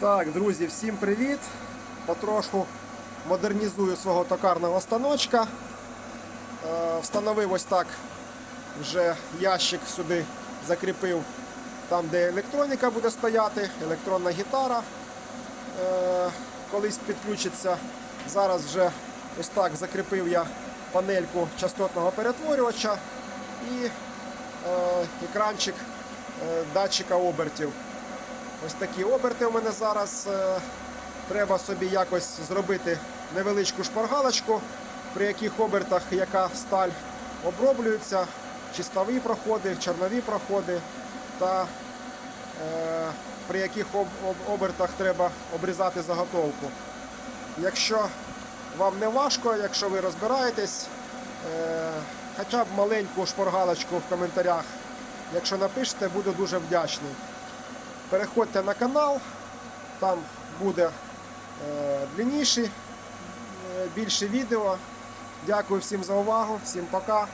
Так, друзі, всім привіт! Потрошку модернізую свого токарного станочка. Е, Встановив ось так вже ящик сюди закріпив там, де електроніка буде стояти, електронна гітара. Е, Колись підключиться. Зараз вже ось так закріпив я панельку частотного перетворювача і е, екранчик датчика обертів. Ось такі оберти у мене зараз. Е, Треба собі якось зробити невеличку шпаргалочку, при яких обертах яка сталь оброблюється, чистові проходи, чорнові проходи, та е, при яких об, об- обертах треба обрізати заготовку. Якщо вам не важко, якщо ви розбираєтесь, е, хоча б маленьку шпаргалочку в коментарях, якщо напишете, буду дуже вдячний. Переходьте на канал, там буде е, длинніші, е, більше відео. Дякую всім за увагу, всім пока.